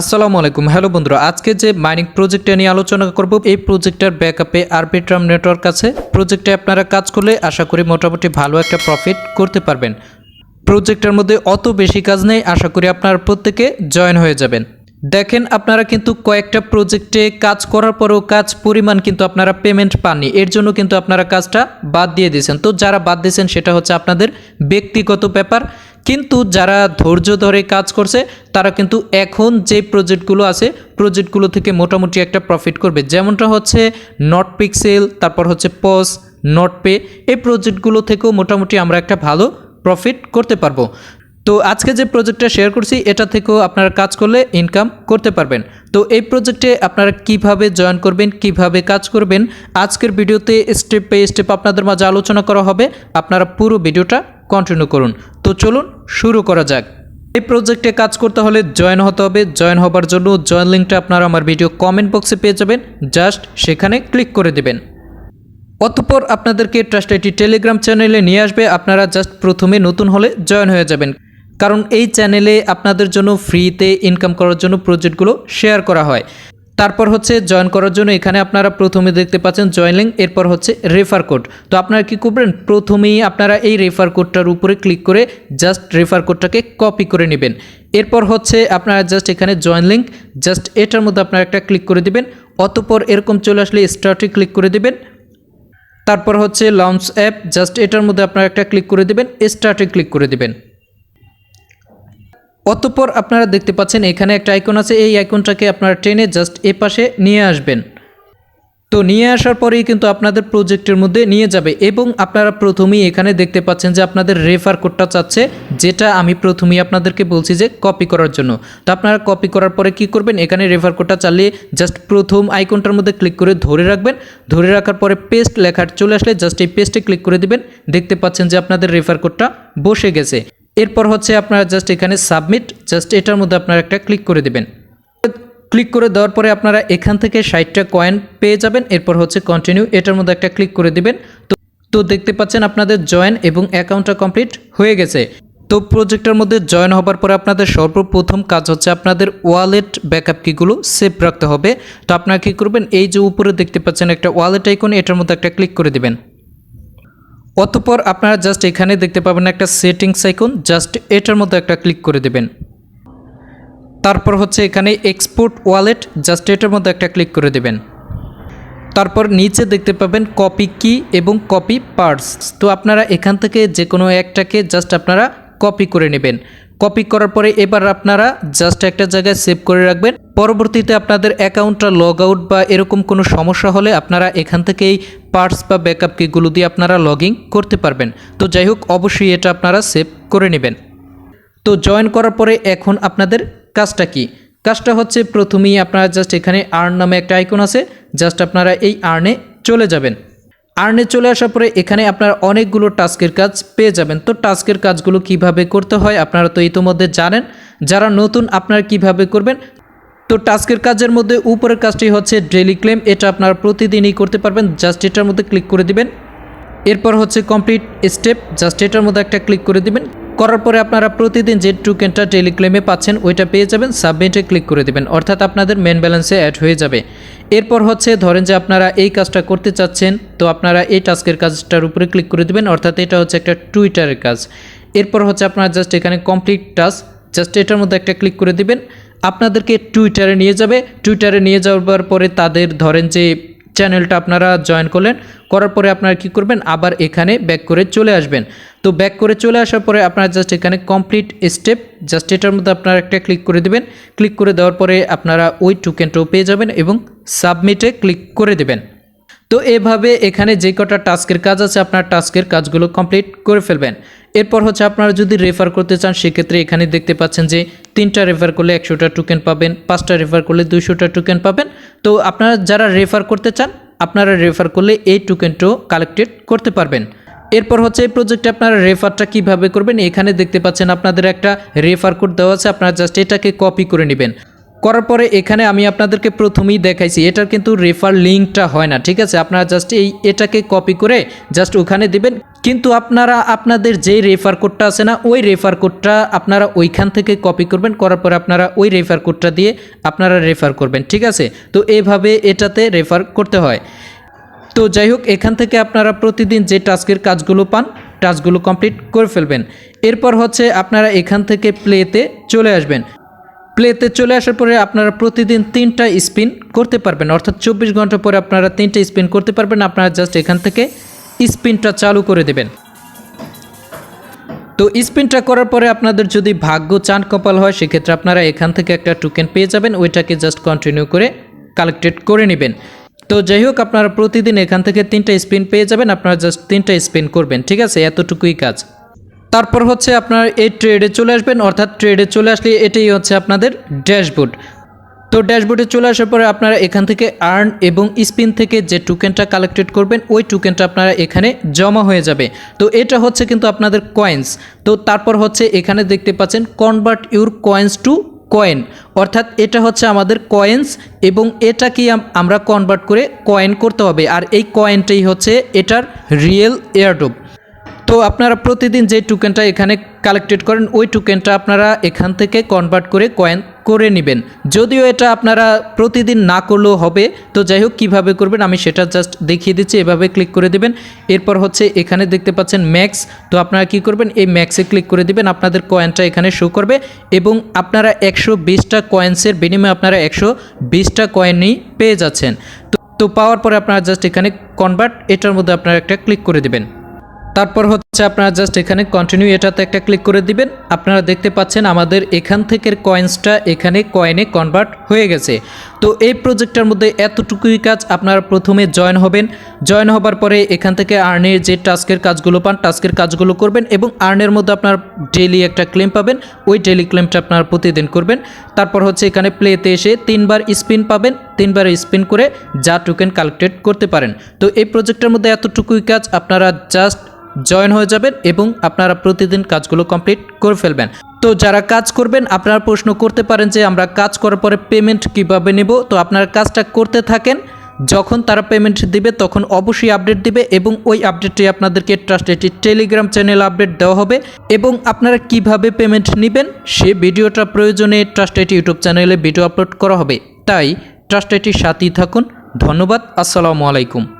আসসালামু আলাইকুম। হ্যালো বন্ধুরা, আজকে যে মাইনিং প্রজেক্টটা নিয়ে আলোচনা করব, এই প্রজেক্টটার ব্যাকআপে আরবিট্রাম নেটওয়ার্ক আছে। প্রজেক্টে আপনারা কাজ করলে আশা করি মোটামুটি ভালো একটা প্রফিট করতে পারবেন। প্রজেক্টের মধ্যে অত বেশি কাজ নেই, আশা করি আপনারা প্রত্যেকে জয়েন হয়ে যাবেন। দেখেন, আপনারা কিন্তু কয়েকটা প্রজেক্টে কাজ করার পরেও কাজ পরিমাণ কিন্তু আপনারা পেমেন্ট পাননি। এর জন্য কিন্তু আপনারা কাজটা বাদ দিয়ে দিয়েছেন। তো যারা বাদ দিয়েছেন, সেটা হচ্ছে আপনাদের ব্যক্তিগত ব্যাপার। কিন্তু যারা ধৈর্য ধরে কাজ করছে, তারা কিন্তু এখন যে প্রজেক্টগুলো আছে, প্রজেক্টগুলো থেকে মোটামুটি একটা প্রফিট করবে। যেমনটা হচ্ছে নট পিক্সেল তারপর হচ্ছে পস নট পে এই প্রজেক্টগুলো থেকেও মোটামুটি আমরা একটা ভালো প্রফিট করতে পারব। তো আজকে যে প্রজেক্টটা শেয়ার করছি, এটা থেকেও আপনারা কাজ করলে ইনকাম করতে পারবেন। তো এই প্রজেক্টে আপনারা কীভাবে জয়েন করবেন, কীভাবে কাজ করবেন, আজকের ভিডিওতে স্টেপ বাই স্টেপ আপনাদের মাঝে আলোচনা করা হবে। আপনারা পুরো ভিডিওটা কন্টিনিউ করুন। তো চলুন, শুরু করা যাক। এই প্রজেক্টে কাজ করতে হলে জয়েন হতে হবে। জয়েন হবার জন্য জয়েন লিঙ্কটা আপনারা আমার ভিডিও কমেন্ট বক্সে পেয়ে যাবেন। জাস্ট সেখানে ক্লিক করে দেবেন। অতঃপর আপনাদেরকে ট্রাস্ট আইটি টেলিগ্রাম চ্যানেলে নিয়ে আসবে। আপনারা জাস্ট প্রথমে নতুন হলে জয়েন হয়ে যাবেন। কারণ এই চ্যানেলে আপনাদের জন্য ফ্রিতে ইনকাম করার জন্য প্রজেক্টগুলো শেয়ার করা হয়। তারপর হচ্ছে জয়েন করার জন্য এখানে আপনারা প্রথমে দেখতে পাচ্ছেন জয়েন লিঙ্ক এরপর হচ্ছে রেফার কোড তো আপনারা কি করবেন? প্রথমেই আপনারা এই রেফার কোডটার উপরে ক্লিক করে জাস্ট রেফার কোডটাকে কপি করে নেবেন। এরপর হচ্ছে আপনারা জাস্ট এখানে জয়েন লিঙ্ক জাস্ট এটার মধ্যে আপনারা একটা ক্লিক করে দেবেন। অতপর এরকম চলে আসলে স্টার্টে ক্লিক করে দেবেন। তারপর হচ্ছে লঞ্চ অ্যাপ জাস্ট এটার মধ্যে আপনারা একটা ক্লিক করে দেবেন স্টার্টে ক্লিক করে দিবেন। অতঃপর আপনারা দেখতে পাচ্ছেন এখানে একটা আইকন আছে। এই আইকনটাকে আপনারা টেনে জাস্ট এ পাশে নিয়ে আসবেন। তো নিয়ে আসার পরেই কিন্তু আপনাদের প্রজেক্টের মধ্যে নিয়ে যাবে এবং আপনারা প্রথমেই এখানে দেখতে পাচ্ছেন যে আপনাদের রেফার কোডটা চাচ্ছে, যেটা আমি প্রথমেই আপনাদেরকে বলছি যে কপি করার জন্য। তো আপনারা কপি করার পরে কি করবেন? এখানে রেফার কোডটা চালিয়ে জাস্ট প্রথম আইকনটার মধ্যে ক্লিক করে ধরে রাখবেন। ধরে রাখার পরে পেস্ট লেখার চলে আসলে জাস্ট এই পেস্টে ক্লিক করে দিবেন। দেখতে পাচ্ছেন যে আপনাদের রেফার কোডটা বসে গেছে। এরপর হচ্ছে আপনারা জাস্ট এখানে সাবমিট জাস্ট এটার মধ্যে আপনারা একটা ক্লিক করে দেবেন। ক্লিক করে দেওয়ার পরে আপনারা এখান থেকে ষাটটা কয়েন পেয়ে যাবেন, এরপর হচ্ছে কন্টিনিউ এটার মধ্যে একটা ক্লিক করে দেবেন। তো তো দেখতে পাচ্ছেন আপনাদের জয়েন এবং অ্যাকাউন্টটা কমপ্লিট হয়ে গেছে। তো প্রজেক্টের মধ্যে জয়েন হবার পরে আপনাদের সর্বপ্রথম কাজ হচ্ছে আপনাদের ওয়ালেট ব্যাকআপ কিগুলো সেভ রাখতে হবে। তো আপনারা কী করবেন, এই যে উপরে দেখতে পাচ্ছেন একটা ওয়ালেট আইকন এটার মধ্যে একটা ক্লিক করে দিবেন। অতপর আপনারা জাস্ট এখানে দেখতে পাবেন একটা সেটিংস আইকন জাস্ট এটার মধ্যে একটা ক্লিক করে দেবেন। তারপর হচ্ছে এখানে এক্সপোর্ট ওয়ালেট জাস্ট এটার মধ্যে একটা ক্লিক করে দেবেন। তারপর নিচে দেখতে পাবেন কপি কি এবং কপি পার্টস তো আপনারা এখান থেকে যে কোনো একটাকে জাস্ট আপনারা কপি করে নেবেন। কপি করার পরে এবার আপনারা জাস্ট একটা জায়গায় সেভ করে রাখবেন। পরবর্তীতে আপনাদের অ্যাকাউন্টটা লগ আউট বা এরকম কোনো সমস্যা হলে আপনারা এখান থেকেই পার্টস বা ব্যাকআপ কিগুলো দিয়ে আপনারা লগ করতে পারবেন। তো যাই হোক, অবশ্যই এটা আপনারা সেভ করে নেবেন। তো জয়েন করার পরে এখন আপনাদের কাজটা কি? কাজটা হচ্ছে প্রথমেই আপনারা জাস্ট এখানে আর্ন নামে একটা আইকন আছে জাস্ট আপনারা এই আর্নে চলে যাবেন। আর্নে চলে আসার পরে এখানে আপনারা অনেকগুলো টাস্কের কাজ পেয়ে যাবেন। তো টাস্কের কাজগুলো কীভাবে করতে হয় আপনারা তো ইতোমধ্যে জানেন। যারা নতুন আপনারা কীভাবে করবেন? তো টাস্কের কাজের মধ্যে উপরের কাজটি হচ্ছে ডেলি ক্লেম। এটা আপনারা প্রতিদিনই করতে পারবেন। জাস্ট এটার মধ্যে ক্লিক করে দিবেন। এরপর হচ্ছে কমপ্লিট স্টেপ। জাস্ট এটার মধ্যে একটা ক্লিক করে দিবেন। করার পরে আপনারা প্রতিদিন যে টোকেনটা টেলিক্লেমে পাচ্ছেন, ওইটা পেয়ে যাবেন। সাবমিটে ক্লিক করে দিবেন। অর্থাৎ আপনাদের মেন ব্যালেন্সে অ্যাড হয়ে যাবে। এরপর হচ্ছে ধরেন যে আপনারা এই কাজটা করতে চাচ্ছেন, তো আপনারা এই টাস্কের কাজটার উপরে ক্লিক করে দিবেন। অর্থাৎ এটা হচ্ছে একটা টুইটারের কাজ। এরপর হচ্ছে আপনারা জাস্ট এখানে কমপ্লিট টাস্ক জাস্ট এটার মধ্যে একটা ক্লিক করে দিবেন। আপনাদেরকে টুইটারে নিয়ে যাবে। টুইটারে নিয়ে যাওয়ার পরে তাদের ধরেন যে চ্যানেলটা আপনারা জয়েন করলেন, করার পরে আপনারা কি করবেন? আবার এখানে ব্যাক করে চলে আসবেন। তো ব্যাক করে চলে আসার পরে আপনারা জাস্ট এখানে কমপ্লিট স্টেপ জাস্ট এটার মধ্যে আপনারা একটা ক্লিক করে দেবেন। ক্লিক করে দেওয়ার পরে আপনারা ওই টোকেনটাও পেয়ে যাবেন এবং সাবমিটে ক্লিক করে দেবেন। তো এভাবে এখানে যে কটা টাস্কের কাজ আছে, আপনার টাস্কের কাজগুলো কমপ্লিট করে ফেলবেন। এরপর হচ্ছে আপনারা যদি রেফার করতে চান, সেক্ষেত্রে এখানে দেখতে পাচ্ছেন যে তিনটা রেফার করলে একশোটা টোকেন পাবেন, পাঁচটা রেফার করলে দুইশোটা টোকেন পাবেন। তো আপনারা যারা রেফার করতে চান, আপনারা রেফার করলে এই টোকেনটাও কালেক্টেড করতে পারবেন। এরপর হচ্ছে এই প্রজেক্টে আপনারা রেফারটা কীভাবে করবেন, এখানে দেখতে পাচ্ছেন আপনাদের একটা রেফার কোড দেওয়া আছে, আপনারা জাস্ট এটাকে কপি করে নেবেন। করার পরে এখানে আমি আপনাদেরকে প্রথমেই দেখাইছি, এটার কিন্তু রেফার লিঙ্কটা হয় না, ঠিক আছে? আপনারা জাস্ট এই, এটাকে কপি করে জাস্ট ওখানে দিবেন। কিন্তু আপনারা, আপনাদের যেই রেফার কোডটা আছে না, ওই রেফার কোডটা আপনারা ওইখান থেকে কপি করবেন, করার পরে আপনারা ওই রেফার কোডটা দিয়ে আপনারা রেফার করবেন, ঠিক আছে? তো এভাবে এটাতে রেফার করতে হয়। তো যাই হোক, এখান থেকে আপনারা প্রতিদিন যে টাস্কের কাজগুলো পান, টাস্কগুলো কমপ্লিট করে ফেলবেন। এরপর হচ্ছে আপনারা এখান থেকে প্লেতে চলে আসবেন। প্লেতে চলে আসার পরে আপনারা প্রতিদিন তিনটা স্পিন করতে পারবেন। অর্থাৎ চব্বিশ ঘণ্টা পরে আপনারা তিনটা স্পিন করতে পারবেন। আপনারা জাস্ট এখান থেকে স্পিনটা চালু করে দেবেন। তো স্পিনটা করার পরে আপনাদের যদি ভাগ্য চান কপাল হয়, সেক্ষেত্রে আপনারা এখান থেকে একটা টোকেন পেয়ে যাবেন। ওইটাকে জাস্ট কন্টিনিউ করে কালেক্টেড করে নেবেন। তো যাই হোক, আপনারা প্রতিদিন এখান থেকে তিনটা স্পিন পেয়ে যাবেন। আপনারা জাস্ট তিনটা স্পিন করবেন। ঠিক আছে? এতটুকুই কাজ। তারপর হচ্ছে আপনার এই ট্রেডে চলে আসবেন, অর্থাৎ ট্রেডে চলে আসলে এটাই হচ্ছে আপনাদের ড্যাশবোর্ড তো ড্যাশবোর্ডে চলে আসার পরে আপনারা এখান থেকে আর্ন এবং স্পিন থেকে যে টোকেনটা কালেক্টেড করবেন, ওই টোকেনটা আপনারা এখানে জমা হয়ে যাবে। তো এটা হচ্ছে কিন্তু আপনাদের কয়েন্স তো তারপর হচ্ছে এখানে দেখতে পাচ্ছেন convert your coins to coin অর্থাৎ এটা হচ্ছে আমাদের কয়েন্স এবং এটাকে আমরা কনভার্ট করে কয়েন করতে হবে। আর এই কয়েনটাই হচ্ছে এটার রিয়েল এয়ারডোপ তো আপনারা প্রতিদিন যে টোকেনটা এখানে কালেক্টেড করেন, ওই টোকেনটা আপনারা এখান থেকে কনভার্ট করে কয়েন করে নেবেন। যদিও এটা আপনারা প্রতিদিন না করলেও হবে, তো যাই হোক, কীভাবে করবেন আমি সেটা জাস্ট দেখিয়ে দিচ্ছি, এভাবে ক্লিক করে দেবেন। এরপর হচ্ছে এখানে দেখতে পাচ্ছেন ম্যাক্স তো আপনারা কি করবেন, এই ম্যাক্সে ক্লিক করে দিবেন, আপনাদের কয়েনটা এখানে শো করবে এবং আপনারা একশো বিশটা কয়েন্সের বিনিময়ে আপনারা একশো বিশটা কয়েনই পেয়ে যাচ্ছেন। তো তো পাওয়ার পরে আপনারা জাস্ট এখানে কনভার্ট এটার মধ্যে আপনারা একটা ক্লিক করে দিবেন। তারপর হচ্ছে আপনারা জাস্ট এখানে কন্টিনিউ এটাতে একটা ক্লিক করে দিবেন। আপনারা দেখতে পাচ্ছেন আমাদের এখান থেকে কয়েন্সটা এখানে কয়েনে কনভার্ট হয়ে গেছে। তো এই প্রজেক্টটার মধ্যে এতটুকুই কাজ, আপনারা প্রথমে জয়েন হবেন। জয়েন হবার পরে এখান থেকে আর্নের যে টাস্কের কাজগুলো পান টাস্কের কাজগুলো করবেন এবং আর্নের মধ্যে আপনার ডেলি একটা ক্লেম পাবেন। ওই ডেলি ক্লেমটা আপনারা প্রতিদিন করবেন। তারপর হচ্ছে এখানে প্লেতে এসে তিনবার স্পিন পাবেন। তিনবার স্পিন করে যা টোকেন কালেক্টেড করতে পারেন। তো এই প্রজেক্টের মধ্যে এতটুকুই কাজ, আপনারা জাস্ট জয়েন হয়ে যাবেন এবং আপনারা প্রতিদিন কাজগুলো কমপ্লিট করে ফেলবেন। তো যারা কাজ করবেন, আপনারা প্রশ্ন করতে পারেন যে আমরা কাজ করার পরে পেমেন্ট কীভাবে নেব? তো আপনারা কাজটা করতে থাকেন, যখন তারা পেমেন্ট দিবে তখন অবশ্যই আপডেট দিবে এবং ওই আপডেটটি আপনাদেরকে ট্রাস্টেডটি টেলিগ্রাম চ্যানেল আপডেট দেওয়া হবে এবং আপনারা কীভাবে পেমেন্ট নেবেন সে ভিডিওটা প্রয়োজনে ট্রাস্টেড ইউটিউব চ্যানেলে ভিডিও আপলোড করা হবে। তাই ট্রাস্টেডটির সাথেই থাকুন। ধন্যবাদ। আসসালামু আলাইকুম।